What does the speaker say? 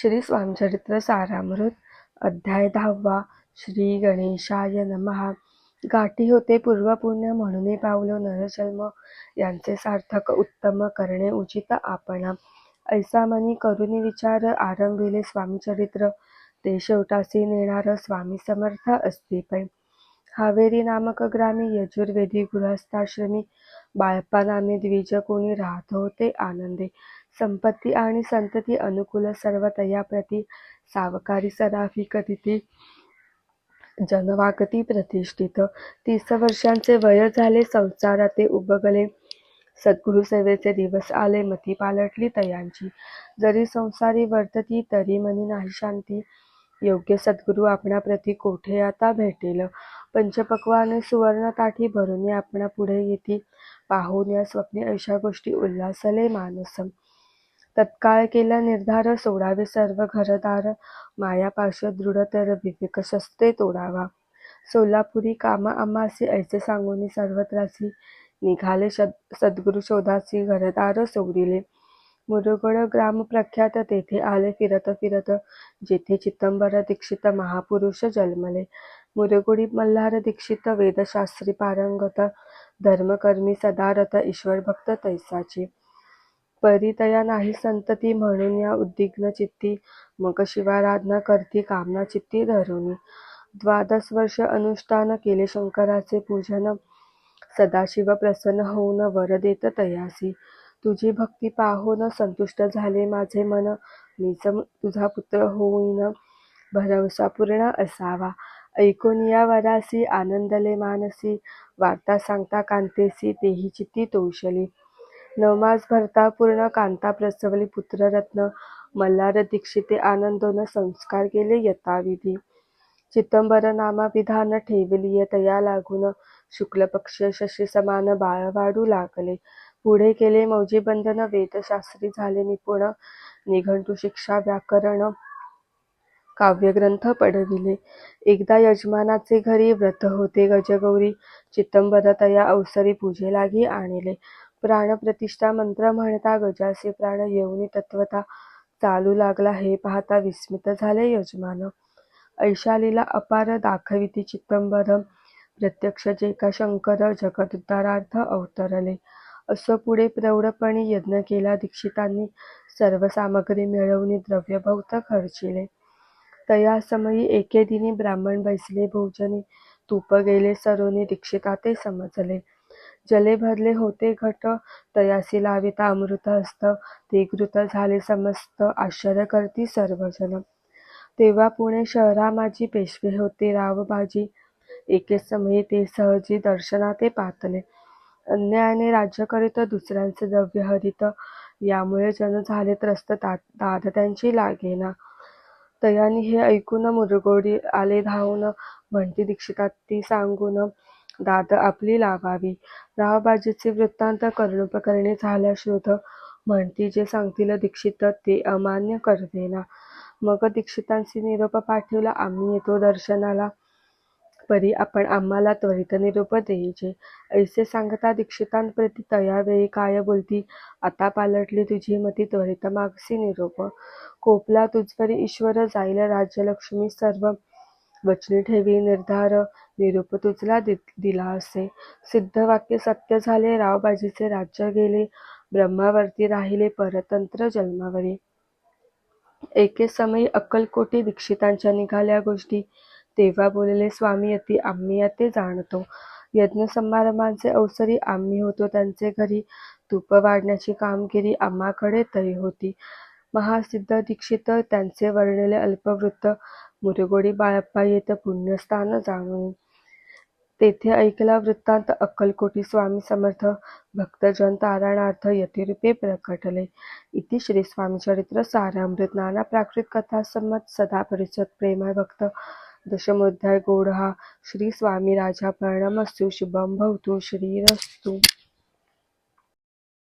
श्री स्वामीचरित्र सारामृत अध्याय दहावा श्री गणेशाय नमहा गाठी होते पूर्वपुण्य म्हणून पावलो नरजन्म यांचे सार्थक उत्तम करणे उचित आपणा. ऐसा मनी करुनी विचार आरंभिले स्वामीचरित्र. ते शेवटासी नेणार स्वामी समर्थ असते पै हावेरी नामक ग्रामी यजुर्वेदी गृहस्थाश्रमी बाळप्पा नामे द्विज कोणी राहत होते. आनंदे संपत्ती आणि संतती अनुकूल सर्व तयाप्रती सावकारी सराफी कथिती जनवागती प्रतिष्ठित. तीस वर्षांचे वय झाले संसाराते उभगले सद्गुरुसेवेचे दिवस आले मती पालटली तयांची. जरी संसारी वर्तती तरी मनी नाही शांती. योग्य सद्गुरु आपणाप्रती कोठे आता भेटेल? पंचपक्वाने सुवर्णताठी भरून आपणा पुढे येती पाहून या स्वप्ने अशा गोष्टी उल्हासले मानस तत्काळ केला निर्धार सोडावे सर्व घरदार. मायापाश दृढ तर विवेक शस्त्रे तोडावा. सोलापुरी कामा अमासी ऐसे सांगून सर्वत्रासी निघाले सद्गुरु शोधासी घरदार सोडिले. मुरुगड ग्राम प्रख्यात तेथे आले फिरत फिरत जेथे चितंबर दीक्षित महापुरुष जन्मले. मुरगुडी मल्हार दीक्षित वेदशास्त्री पारंगत धर्मकर्मी सदारथ ईश्वर भक्त तैसाची. परितया नाही संतती म्हणून या उद्विग्न चित्ती मग शिवाराधना करती कामना चित्ती धरुनी. द्वादश वर्ष अनुष्ठान केले शंकराचे पूजन सदाशिव प्रसन्न होऊन वर देत तयासी. तुझी भक्ती पाहून संतुष्ट झाले माझे मन मीच तुझा पुत्र होईन भरवसा पूर्ण असावा. ऐकून या वरासी आनंदले मानसी वार्ता सांगता कांतेसी देही चित्ती तोषली नवमास भरता पूर्ण कांता प्रसवली पुत्ररत्न मल्हार दीक्षिते आनंदोन संस्कार केले यथाविधी. चितंबर नामा विधान ठेवलीय तया लागून शुक्ल पक्ष शशी समान बाळ वाढू लागले. पुढे केले मौजी बंधन वेदशास्त्री झाले निपुण निघंटू शिक्षा व्याकरण काव्यग्रंथ पडविले एकदा यजमानाचे घरी व्रत होते. गजगौरी चितंबरतया अवसरी पूजेलागी आणले. प्राणप्रतिष्ठा मंत्र म्हणता गजासे प्राण येऊनी तत्वता चालू लागला. हे पाहता विस्मित झाले यजमान. ऐशालीला अपार दाखविती चित्तंबर प्रत्यक्ष जेका शंकर जगदुद्धारार्थ अवतरले. असं पुढे प्रौढपणी यज्ञ केला. दीक्षितांनी सर्व सामग्री मिळवणी द्रव्यभौत खर्चिले. तया समयी एके दिनी ब्राह्मण बैसले भोजनी तूप गेले सरोनी दीक्षिता ते समजले. जले भरले होते घट तयासी लाविता अमृत हस्त ते घृत झाले समस्त आश्चर्य करती सर्वजन तेव्हा पुणे शहरा माझी पेशवे होते रावबाजी एके समयी ते सहजी दर्शनाते पातले. अन्यायाने राज्य करीत दुसऱ्यांचे द्रव्य हरित यामुळे जन झाले त्रस्त दाद त्यांची लागेना. दयानी हे ऐकून मुरगोडी आले धावून. म्हणती दीक्षिता ती सांगून दाद आपली लावावी रावबाजीचे वृत्तांत कर्णोपकरणे झाल्या शोध. म्हणती जे सांगतील दीक्षित ते अमान्य करवेना. मग दीक्षितांशी निरोप पाठविला. आम्ही येतो दर्शनाला. परी आपण आम्हाला त्वरित निरोप द्यायचे. ऐसे सांगता दीक्षितांप्रती तयावेळी काय बोलती? आता पालटली तुझी मती त्वरित मागसी निरोप. कोपला तुझवरी ईश्वर जाईल राज्यलक्ष्मी सर्व वचनी ठेवी निर्धार निरूप तुझला दिला असे सिद्ध वाक्य सत्य झाले रावबाजीचे राज्य गेले ब्रह्मावरती राहिले परतंत्र जन्मावरी. एके समयी अक्कलकोटी दीक्षितांच्या निघाल्या गोष्टी तेव्हा बोलले स्वामी यती आम्ही ते जाणतो. यज्ञ समारंभांचे अवसरी आम्ही होतो. त्यांचे घरी तूप वाढण्याची कामगिरी आम्हाकडे तरी होती. महासिद्ध दीक्षित त्यांचे वर्णले अल्पवृत्त. मुरगोडी बाळप्पा येत पुण्यस्थान जाणून. तेथे ऐकला वृत्तांत अक्कलकोटी स्वामी समर्थ. भक्तजन तारणार्थ यतिरूपे प्रकटले. इति श्री स्वामी चरित्र सारामृत. नाना प्राकृत कथा संमत सदा परिचत प्रेमळ भक्त दशमोध्याय गोड हा श्री स्वामी राजा प्रणमस्तु शुभम भवतु श्रीरस्तु।